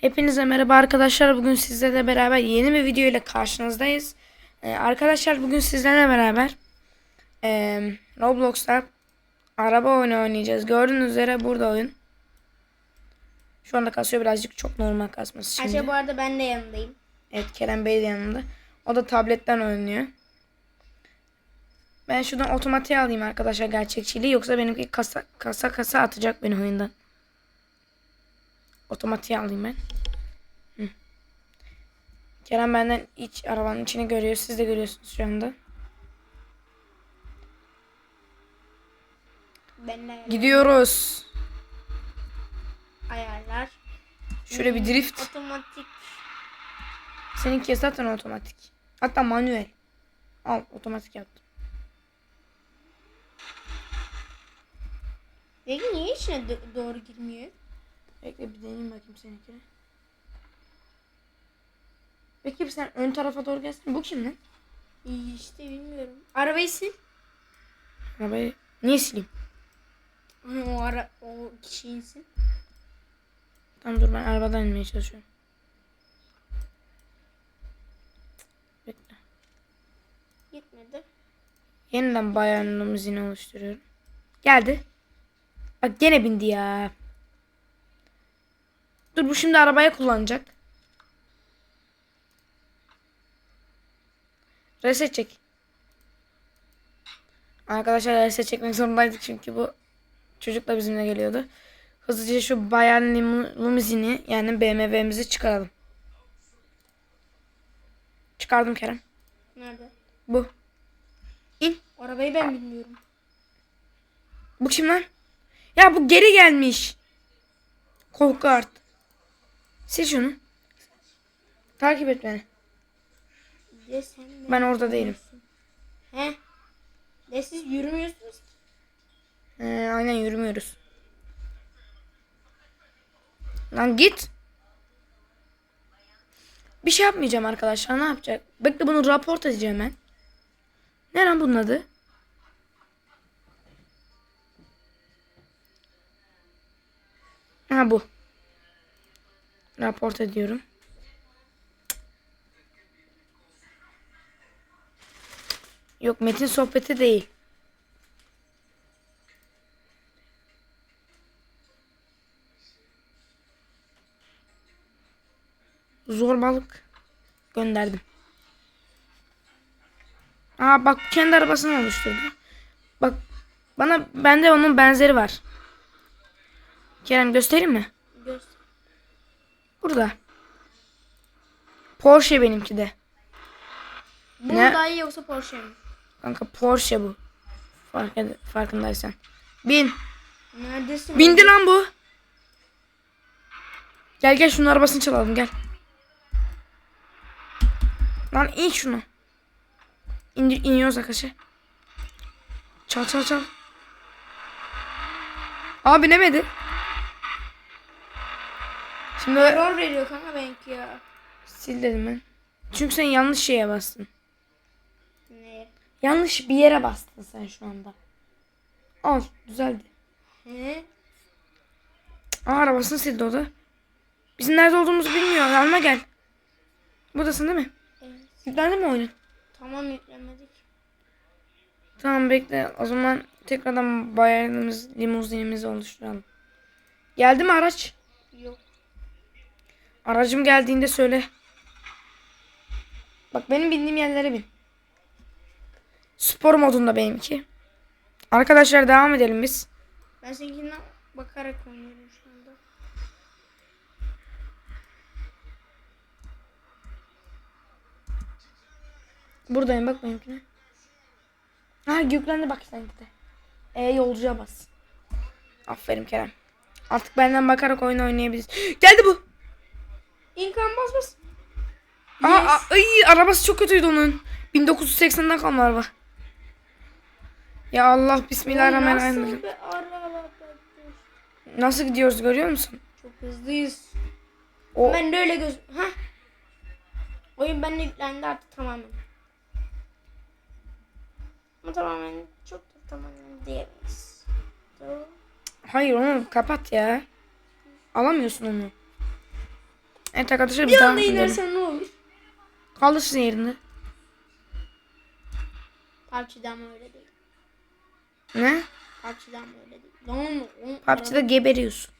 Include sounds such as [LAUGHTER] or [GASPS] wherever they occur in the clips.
Hepinize merhaba arkadaşlar. Bugün sizlerle beraber yeni bir video ile karşınızdayız. Ee, arkadaşlar bugün sizlerle beraber ee, Roblox'ta araba oyunu oynayacağız. Gördüğünüz üzere burada oyun. Şu anda kasıyor birazcık çok normal kasması şimdi. Ayşe bu arada ben de yanındayım. Evet Kerem Bey de yanımda. O da tabletten oynuyor. Ben şuradan otomatiğe alayım arkadaşlar gerçekçiliği yoksa benimki kasa kasa kasa atacak beni oyundan. Otomatiğe alayım ben. Hı. Kerem benden iç arabanın içini görüyor. Siz de görüyorsunuz şu anda. Ben de Gidiyoruz. ayarlar. Şöyle bir drift. Otomatik. Seninki zaten otomatik. Hatta manuel. Al otomatik yaptım. Peki niye içine do- doğru girmiyor? Bekle bir deneyeyim bakayım seninkine. Peki sen ön tarafa doğru gelsin. Bu kim lan? İyi işte bilmiyorum. Arabayı sil. Arabayı niye sileyim? O ara o kişiyi sil. Tamam dur ben arabadan inmeye çalışıyorum. Bekle. Gitmedi. Yeniden bayan limuzini oluşturuyorum. Geldi. Bak gene bindi ya. Dur bu şimdi arabaya kullanacak. Reset çek. Arkadaşlar reset çekmek zorundaydık çünkü bu çocuk da bizimle geliyordu. Hızlıca şu bayan limu- limuzini yani BMW'mizi çıkaralım. Çıkardım Kerem. Nerede? Bu. İn. Arabayı ben bilmiyorum. Bu kim lan? Ya bu geri gelmiş. Korkart. Sil şunu. Takip et beni. De sen de Ben orada değilim. He? De siz yürümüyorsunuz ki. Ee, aynen yürümüyoruz. Lan git. Bir şey yapmayacağım arkadaşlar. Ne yapacak? Bekle bunu raport edeceğim ben. Ne lan bunun adı? Ha bu. Raport ediyorum. Yok metin sohbeti değil. Zorbalık gönderdim. Aa bak kendi arabasını oluşturdu. Bak bana bende onun benzeri var. Kerem göstereyim mi? Göster. Burada. Porsche benimki de. Bu Ne? daha iyi yoksa Porsche mi? Kanka Porsche bu. Fark ed- farkındaysan. Bin. Neredesin? Bindi lan bu. Gel gel şunun arabasını çalalım gel. Lan in şunu. İndir, iniyoruz arkadaşlar. Çal çal çal. Aa binemedi. Şimdi Error veriyor kanka benimki ya. sil dedim ben. Çünkü sen yanlış şeye bastın. Ne? Yanlış bir yere bastın sen şu anda. Al düzeldi. He? Aa arabasını sildi o da. Bizim nerede olduğumuzu bilmiyor. Yanıma gel. Buradasın değil mi? Evet. Yüklendi mi oyunun? Tamam yüklemedik. Tamam bekle. O zaman tekrardan bayanımız limuzinimizi oluşturalım. Geldi mi araç? Yok. Aracım geldiğinde söyle. Bak benim bindiğim yerlere bin. Spor modunda benimki. Arkadaşlar devam edelim biz. Ben seninkinden bakarak oynuyorum şu anda. Buradayım bak benimkine. Ha yüklendi bak seninki de. E yolcuya bas. Aferin Kerem. Artık benden bakarak oyun oynayabiliriz. [GASPS] Geldi bu. İnkan bas bas. Aa, aa, ay, arabası çok kötüydü onun. 1980'den kalma araba. Ya Allah bismillahirrahmanirrahim. Nasıl? Nasıl gidiyoruz görüyor musun? Çok hızlıyız. O Ben de öyle göz... Hah. Oyun bende yüklendi artık tamamen. Ama tamamen çok da tamamen diyemeyiz. Hayır onu kapat ya. Alamıyorsun onu. Evet arkadaşlar Bir daha inersen ne olur? Kalırsın yerinde. PUBG'de ama öyle değil. Ne? PUBG'de ama öyle değil. Lan oğlum, PUBG'de geberiyorsun.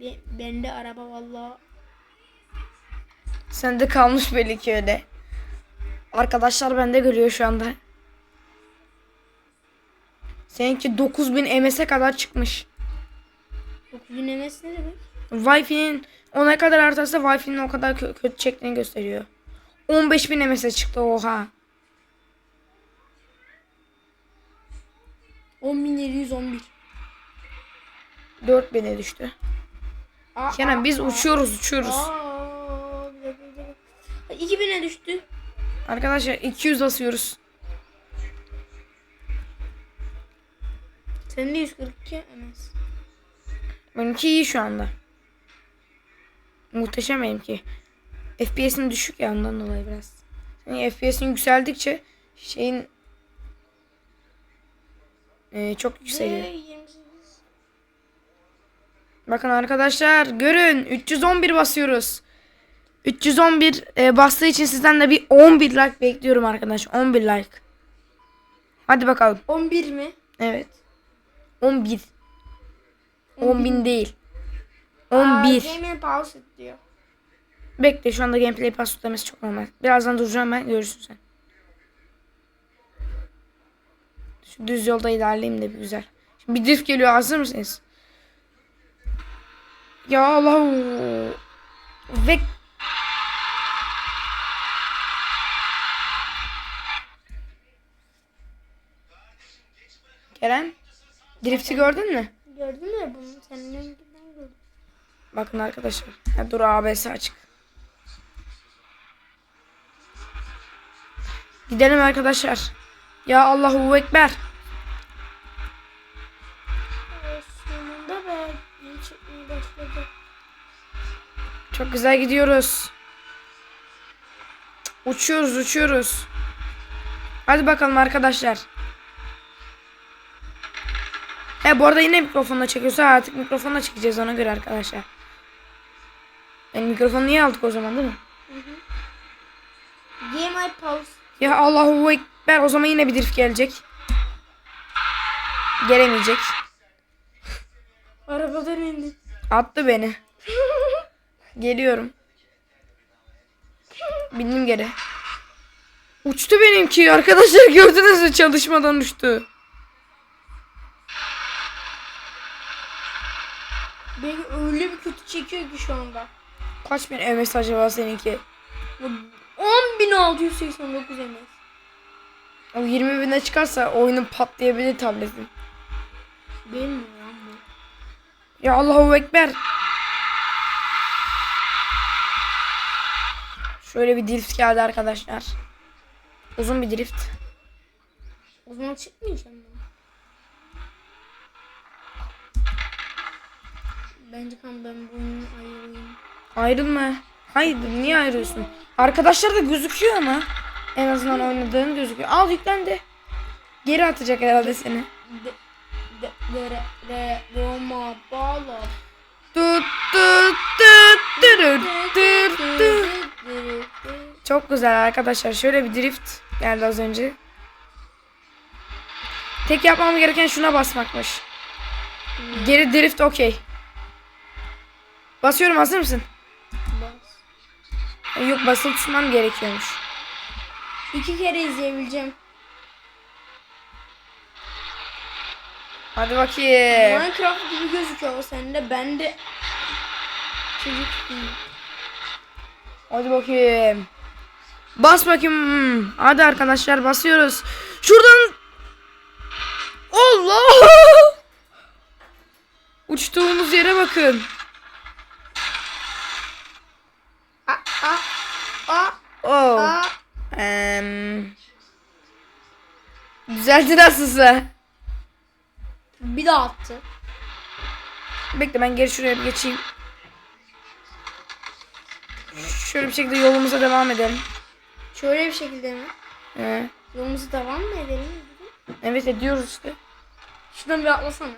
Be- bende araba valla. Sende kalmış belli ki öyle. Arkadaşlar bende görüyor şu anda. Seninki 9000 MS'e kadar çıkmış. 9000 MS ne demek? Wi-Fi'nin ona kadar artarsa Wi-Fi'nin o kadar kö- kötü çektiğini gösteriyor. 15000 MS'e çıktı oha. 10711. 4000'e düştü. Aa, Kenan biz uçuyoruz uçuyoruz. Aa, bir dakika, bir dakika. 2000'e düştü. Arkadaşlar 200 basıyoruz. Senin de 142 MS. Benimki iyi şu anda. Muhteşem benimki. FPS'in düşük ya ondan dolayı biraz. Yani FPS'in yükseldikçe şeyin Ee, çok yükseliyor. V28. Bakın arkadaşlar görün 311 basıyoruz. 311 e, bastığı için sizden de bir 11 like bekliyorum arkadaş. 11 like. Hadi bakalım. 11 mi? Evet. 11. 10 bin değil. Aa, 11. Gamer pause diyor. Bekle şu anda gameplay pass demesi çok normal. Birazdan duracağım ben görürsün sen. Şu düz yolda ilerleyeyim de bir güzel. Şimdi bir drift geliyor hazır mısınız? Ya Allah. Ve Kerem Drift'i gördün mü? Gördün mü bunu? Senin. Bakın arkadaşlar. Ha, dur ABS açık. Gidelim arkadaşlar. Ya Allahu Ekber. Sonunda. Çok güzel gidiyoruz. Uçuyoruz uçuyoruz. Hadi bakalım arkadaşlar. He bu arada yine mikrofonla çekiyorsa artık mikrofonla çekeceğiz ona göre arkadaşlar. Yani mikrofonu niye aldık o zaman değil mi? Gamer pause. Ya Allahu Ekber o zaman yine bir drift gelecek. Gelemeyecek. Arabadan indi. Attı beni. [LAUGHS] Geliyorum. Bindim geri. Uçtu benimki arkadaşlar gördünüz mü çalışmadan uçtu. Beni öyle bir kötü çekiyor ki şu anda. Kaç bin MS acaba seninki? 10.689 MS. O 20 bine çıkarsa oyunun patlayabilir tabletin. Benim mi lan bu? Ya Allahu Ekber. Şöyle bir drift geldi arkadaşlar. Uzun bir drift. Zaman çıkmayacağım ben. Bence kan ben bu oyunu ayırayım. Ayrılma. Hayır niye ayrılıyorsun? Arkadaşlar da gözüküyor ama. En azından oynadığın gözüküyor. Al yüklendi. Geri atacak herhalde seni. Çok güzel arkadaşlar. Şöyle bir drift geldi az önce. Tek yapmam gereken şuna basmakmış. Geri drift okey. Basıyorum hazır mısın? Bas. Yok basılı tutmam gerekiyormuş. İki kere izleyebileceğim. Hadi bakayım. Minecraft gibi gözüküyor o sende. Bende çocuk değil. Hadi bakayım. Bas bakayım. Hadi arkadaşlar basıyoruz. Şuradan. Allah. [LAUGHS] Uçtuğumuz yere bakın. Aa, aa, aa, Oh. aa. Em, Düzeldi nasılsa. Bir daha attı. Bekle ben geri şuraya bir geçeyim. Şöyle bir şekilde yolumuza devam edelim. Şöyle bir şekilde mi? Ee, Yolumuzu devam mı edelim? evet ediyoruz işte. Şuradan bir atlasana.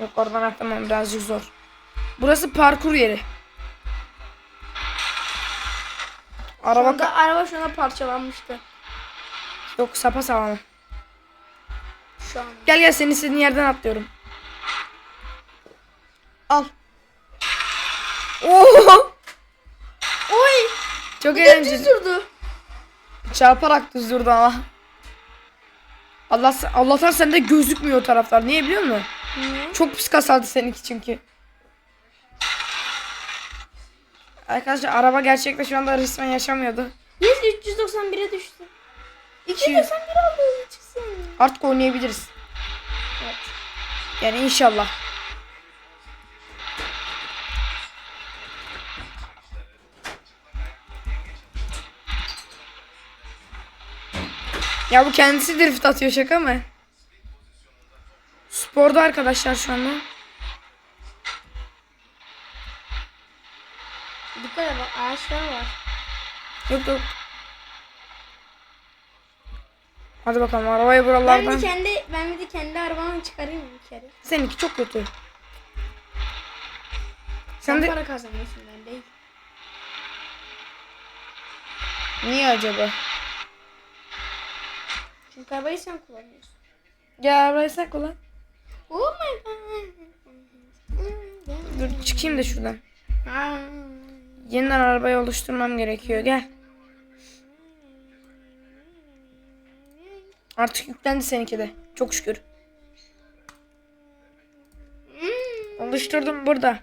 Yok oradan atlamam birazcık zor. Burası parkur yeri. Araba Araba, araba şu anda parçalanmıştı. yok sapa sağlam. Şu an. Gel gel seni istediğin yerden atlıyorum. Al. Oo! Oy! Çok eğlenceli. durdu. Çarparak düz durdu ama. Allah Allah'tan sende gözükmüyor o taraflar. Niye biliyor musun? Niye? Çok pis kasardı seninki çünkü. Arkadaşlar araba gerçekte şu anda resmen yaşamıyordu. Yes 391'e düştü. 291 oldu çıksın. Artık oynayabiliriz. Evet. Yani inşallah. Ya bu kendisi drift atıyor şaka mı? Sporda arkadaşlar şu anda. Dikkat et bak ağaçlar var. Yok yok. Hadi bakalım arabayı Ben bir buralardan. kendi ben bir de kendi arabamı çıkarayım bir kere? Seninki çok kötü. Sen Sen de para kazanıyorsun ben değil. niye acaba? Çünkü arabayı sen kullanıyorsun. Gel arabayı sen kullan. Oh my god. Dur çıkayım da şuradan. Yeniden arabayı oluşturmam gerekiyor. Gel. Artık yüklendi seninki de. Çok şükür. Hmm. Oluşturdum burada.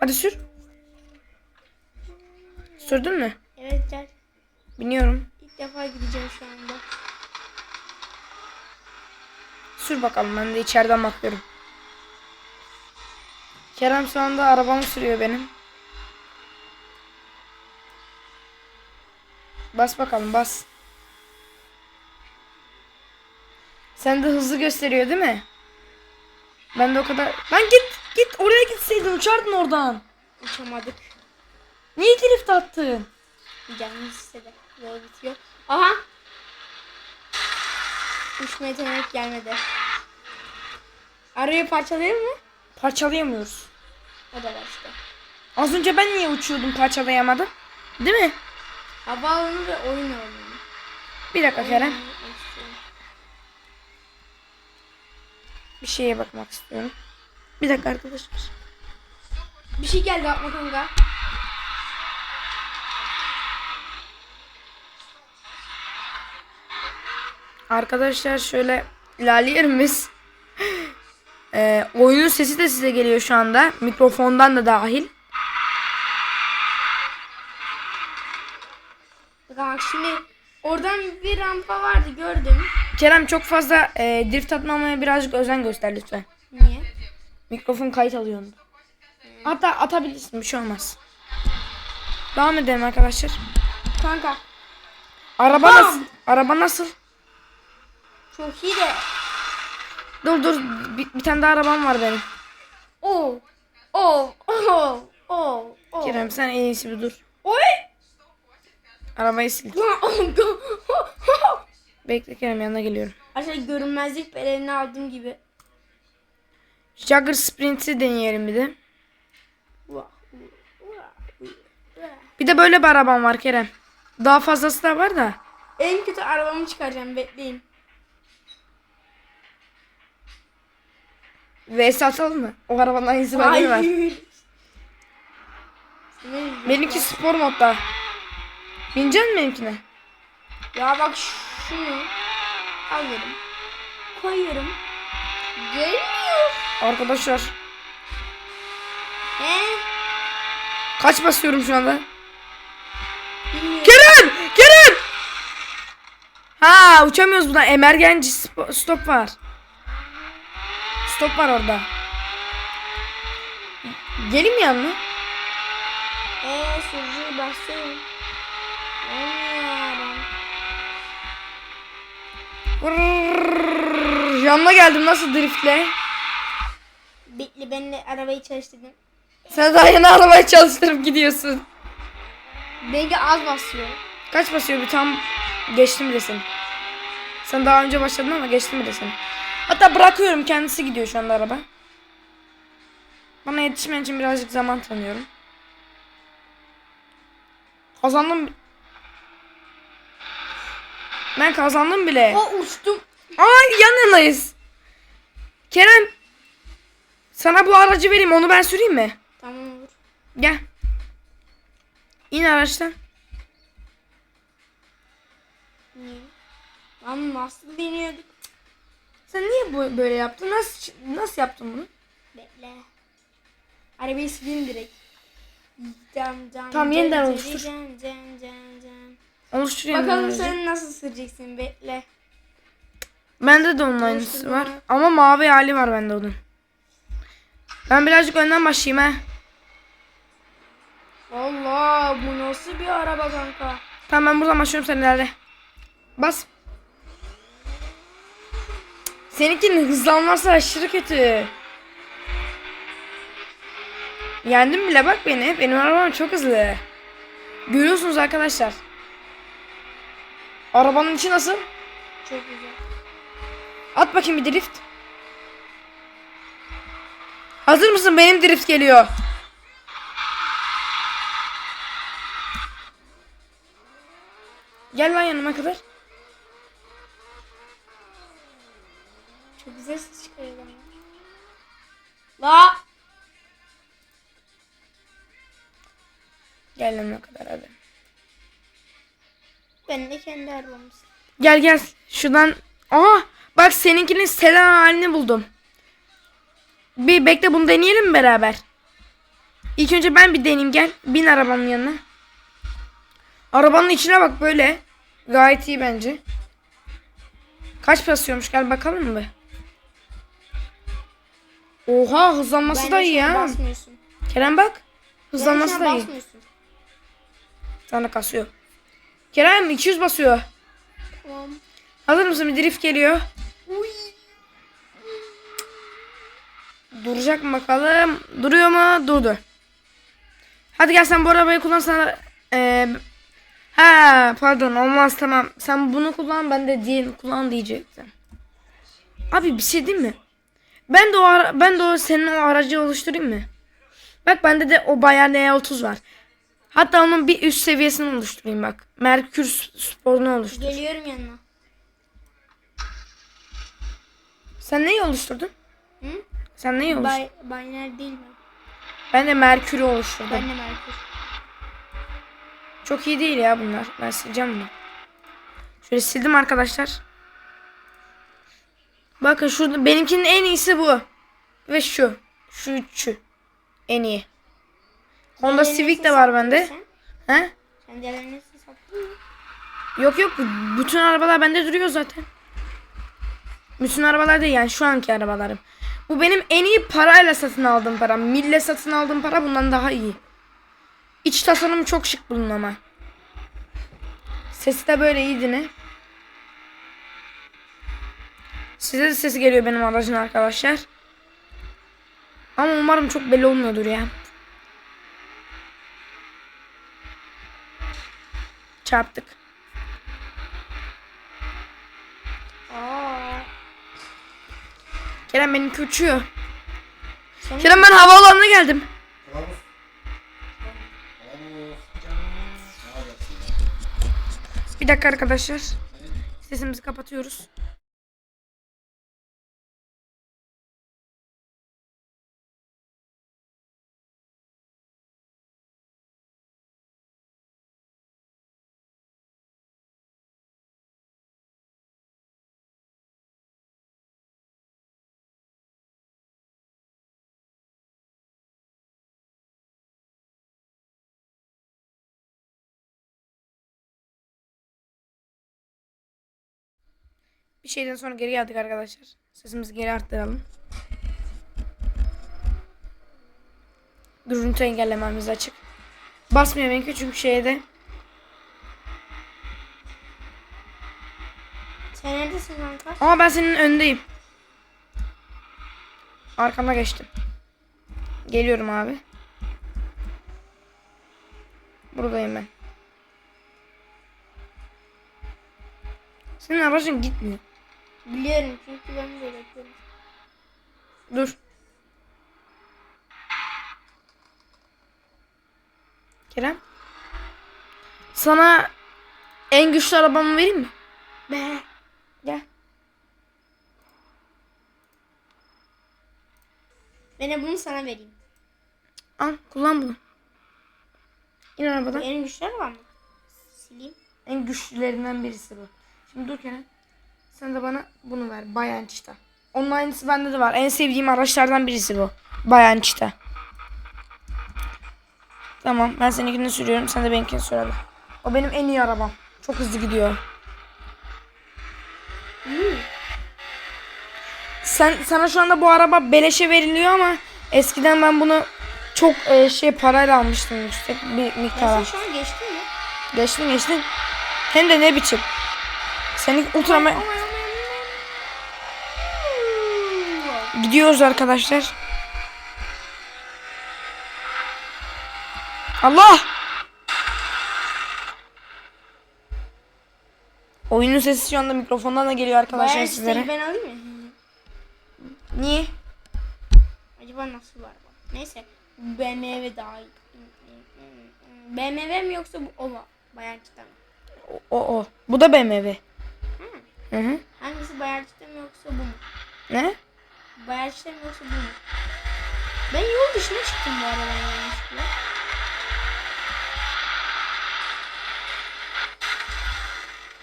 Hadi sür. Sürdün mü? Evet gel. Biniyorum. İlk defa gideceğim şu anda. Sür bakalım ben de içeriden bakıyorum. Kerem şu anda arabamı sürüyor benim. Bas bakalım bas. Sen de hızlı gösteriyor değil mi? Ben de o kadar... Lan git git oraya gitseydin uçardın oradan. Uçamadık. Niye drift attın? Canımız istedi. Yol bitiyor. Aha. Uçma yetenek gelmedi. Arayı parçalayayım mı? Parçalayamıyoruz. O da var işte. Az önce ben niye uçuyordum parçalayamadım? Değil mi? Havaalanı ve oyun alanı. Bir dakika Kerem. Oyun istiyorum. Bir şeye bakmak istiyorum. Bir dakika arkadaşlar. Bir şey geldi atma kanka. Arkadaşlar şöyle ilerleyelim biz. [LAUGHS] Ee, oyunun sesi de size geliyor şu anda. Mikrofondan da dahil. Bak şimdi oradan bir rampa vardı gördüm. Kerem çok fazla e, drift atmamaya birazcık özen göster lütfen. Niye? Mikrofon kayıt alıyor onu. Hatta atabilirsin bir şey olmaz. Devam edelim arkadaşlar. Kanka Araba Bam! nasıl? Araba nasıl? çok iyi de. Dur dur bir, bir tane daha arabam var benim. Oo. Oo. Oo. Oo. Oo. Kerem sen en iyisi bir dur. Arabayı sil. Bekle Kerem yanına geliyorum. Aşağı görünmezlik pelerini aldığım gibi. Jagger Sprint'i deneyelim bir de. Bir de böyle bir arabam var Kerem. Daha fazlası da var da. En kötü arabamı çıkaracağım bekleyin. VS atalım mı? O arabanın aynısı bende var. Benimki spor modda. Binecek misin benimkine? Ya bak şunu alıyorum. Koyuyorum. Gelmiyor. Arkadaşlar He? kaç basıyorum şu anda? Bilmiyorum. Kerem! Kerem! Ha uçamıyoruz buradan. Emergency sp- stop var. Stop var orada. Gelin mi yanına? Eee sürücüyü basıyorum. Yanına geldim nasıl driftle? Bekle ben de arabayı çalıştırdım. Sen daha yeni arabayı çalıştırıp gidiyorsun. Benimki az basıyor. Kaç basıyor bir tam geçtim bile seni. Sen daha önce başladın ama geçtim bile seni. Hatta bırakıyorum kendisi gidiyor şu anda araba. Bana yetişmen için birazcık zaman tanıyorum. Kazandım. Ben kazandım bile. O uçtum. Aa yan yanayız. Kerem. Sana bu aracı vereyim onu ben süreyim mi? Tamam olur. Gel. İn araçtan. Niye? Lan nasıl biniyorduk? Sen niye bu böyle yaptın? Nasıl nasıl yaptın bunu? Bekle. Arabayı sileyim direkt. Cam cam. Cam, yeniden oluştur. Cam cam cam cam. Oluşturayım Bakalım sen nasıl süreceksin bekle. Bende de onun aynısı var. Ama mavi hali var bende onun. Ben birazcık önden başlayayım ha. Allah bu nasıl bir araba kanka? Tamam ben buradan başlıyorum sen ilerle. Bas. Seninkinin hızlanması aşırı kötü. Yendim bile bak beni. Benim arabam çok hızlı. Görüyorsunuz arkadaşlar. Arabanın içi nasıl? Çok güzel. At bakayım bir drift. Hazır mısın? Benim drift geliyor. Gel lan yanıma kadar. Çok güzel ses çıkarıyor. La. Gel yanıma kadar hadi. Ben de kendi arabamız. Gel gel. Şuradan. Aha bak seninkinin sedan halini buldum. Bir bekle bunu deneyelim mi beraber? İlk önce ben bir deneyeyim gel. Bin arabamın yanına. Arabanın içine bak böyle. Gayet iyi bence. Kaç basıyormuş gel bakalım mı? Oha hızlanması Ben da iyi. Basmıyorsun. Kerem bak. Hızlanması da iyi. Sana kasıyor. Kerem 200 basıyor. Tamam. Hazır mısın? Bir drift geliyor. Uy. Duracak mı bakalım? Duruyor mu? Durdu. Hadi gel sen bu arabayı kullan sana. Ee, ha pardon olmaz tamam. Sen bunu kullan ben de diğerini kullan diyecektim. Abi bir şey değil mi? Ben de o ara- ben de o senin o aracı oluşturayım mı? Bak bende de o bayağı N30 var. Hatta onun bir üst seviyesini oluşturayım bak. Merkür sporunu oluştur. Geliyorum yanına. Sen neyi oluşturdun? Hı? Sen neyi oluşturdun? Bay, Bayner değil mi? Ben de Merkür'ü oluşturdum. Ben de Merkür. Çok iyi değil ya bunlar. Ben sileceğim bunu. Şöyle sildim arkadaşlar. Bakın şurada benimkinin en iyisi bu. Ve şu. Şu üçü. En iyi. Honda Civic de var bende. He? sen diğerlerini nasıl sattın mı? Yok yok. Bütün arabalar bende duruyor zaten. Bütün arabalar değil yani şu anki arabalarım. Bu benim en iyi parayla satın aldığım para. Mille satın aldığım para bundan daha iyi. İç tasarımı çok şık bunun ama. Sesi de böyle iyiydi ne? Size de sesi geliyor benim aracın arkadaşlar. Ama umarım çok belli olmuyordur ya. Çarptık. Aa. Kerem benimki uçuyor. Sen Kerem ben havaalanına geldim. Bir dakika arkadaşlar. Sesimizi kapatıyoruz. Bir şeyden sonra geri geldik arkadaşlar. Sesimizi geri arttıralım. Görüntü engellememiz açık. Basmıyor benimki çünkü şeyde. Sen neredesin kanka? Ama ben senin önündeyim. Arkana geçtim. Geliyorum abi. Buradayım ben. Senin aracın gitmiyor. Biliyorum çünkü ben de bekliyorum. Dur. Kerem. Sana en güçlü arabamı vereyim mi? Be. Gel. Ben bunu sana vereyim. Al kullan bunu. İn arabadan. en güçlü var mı? Sileyim. En güçlülerinden birisi bu. Şimdi dur Kerem. Sen de bana bunu ver. Bayan Çita. Onun aynısı bende de var. En sevdiğim araçlardan birisi bu. Bayan Çita. Tamam ben seninkini sürüyorum. Sen de benimkini sür hadi. O benim en iyi arabam. Çok hızlı gidiyor. Sen sana şu anda bu araba beleşe veriliyor ama eskiden ben bunu çok e, şey parayla almıştım yüksek bir miktara. sen şu an geçtin mi? Geçtin geçtin. Hem de ne biçim. Senin aman, gidiyoruz arkadaşlar. Allah! Oyunun sesi şu anda mikrofondan da geliyor arkadaşlar Bayağı sizlere. ben alayım mı? Niye? Acaba nasıl var bu? Neyse. BMW daha iyi. BMW mi yoksa bu o mu? Bayan Çita mı? O o. Bu da BMW. Hı. Hı hı. Hangisi Bayan Çita mı yoksa bu mu? Ne? Çita mı yoksa bu? Ben yol dışına çıktım bu arada yanlışlıkla.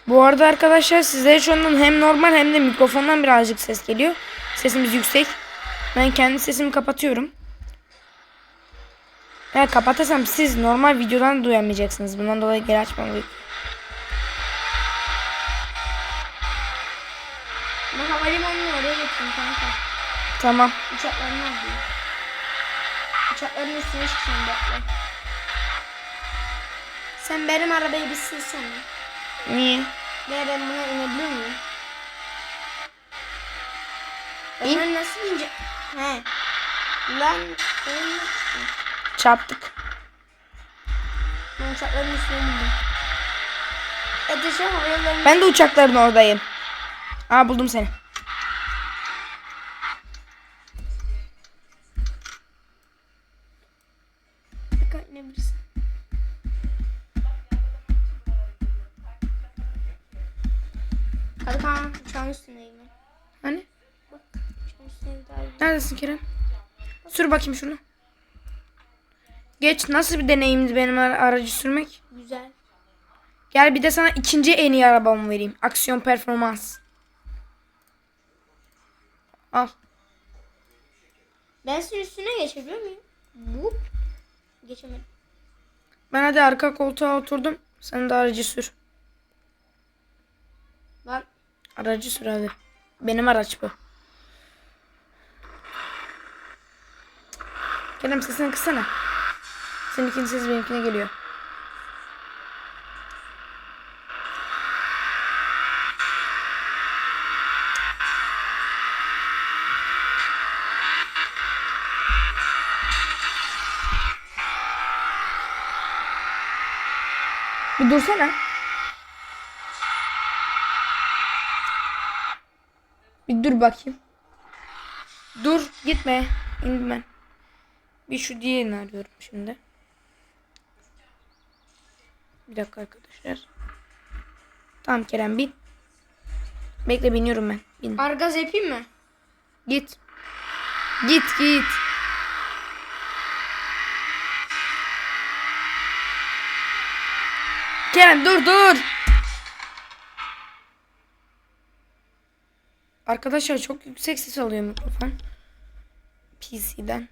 Bu arada arkadaşlar sizlere şu andan hem normal hem de mikrofondan birazcık ses geliyor. Sesimiz yüksek. Ben kendi sesimi kapatıyorum. Eğer kapatırsam siz normal videodan duyamayacaksınız. Bundan dolayı geri açmam gerekiyor. Tamam. Uçaklarını alayım. Uçakların üstüne çıkacağım bekle. Sen benim arabayı bir silsene. Niye? Ve ben buna inebilir miyim? İn. Ben nasıl ince... He. Lan. ben- Çarptık. Ben uçakların üstüne bindim. Ateşe. Ben de uçakların oradayım. Aa buldum seni. Neredesin Kerem? Sür bakayım şunu. Geç. Nasıl bir deneyimdi benim ara- aracı sürmek? Güzel. Gel bir de sana ikinci en iyi arabamı vereyim. Aksiyon performans. Al. Ben senin üstüne geçebiliyor muyum? Bu. Geçemedim. Ben hadi arka koltuğa oturdum. Sen de aracı sür. Lan Aracı sür hadi. Benim araç bu. Kerem sesini kısana. Seninkinin sesi benimkine geliyor. Bir dursana. Bir dur bakayım. Dur gitme. İndim ben. Bir şu diğerini arıyorum şimdi. Bir dakika arkadaşlar. Tamam Kerem bin. Bekle biniyorum ben. Bin. argaz yapayım mı? Git. Git git. Kerem dur dur. Arkadaşlar çok yüksek ses alıyor mikrofon. PC'den.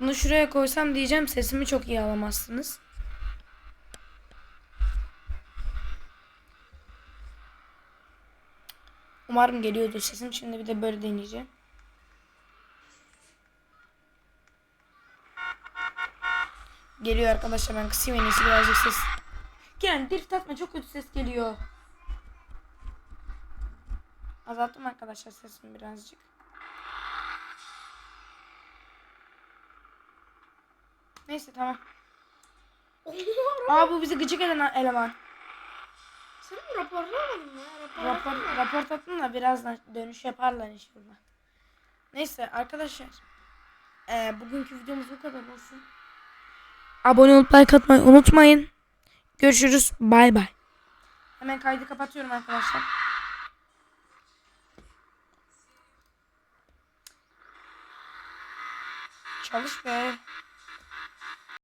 Bunu şuraya koysam diyeceğim sesimi çok iyi alamazsınız. Umarım geliyordur sesim. Şimdi bir de böyle deneyeceğim. Geliyor arkadaşlar ben kısayım en iyisi birazcık ses. Kerem drift atma çok kötü ses geliyor. Azalttım arkadaşlar sesimi birazcık. Neyse tamam. Aa bu bizi gıcık eden eleman. Sen mi raporlamadın mı? Rapor, Rapor, rapor tattım da birazdan dönüş yaparlar inşallah. Neyse arkadaşlar. eee, bugünkü videomuz bu kadar olsun. Abone olup like atmayı unutmayın. Görüşürüz. Bay bay. Hemen kaydı kapatıyorum arkadaşlar. Çalış be.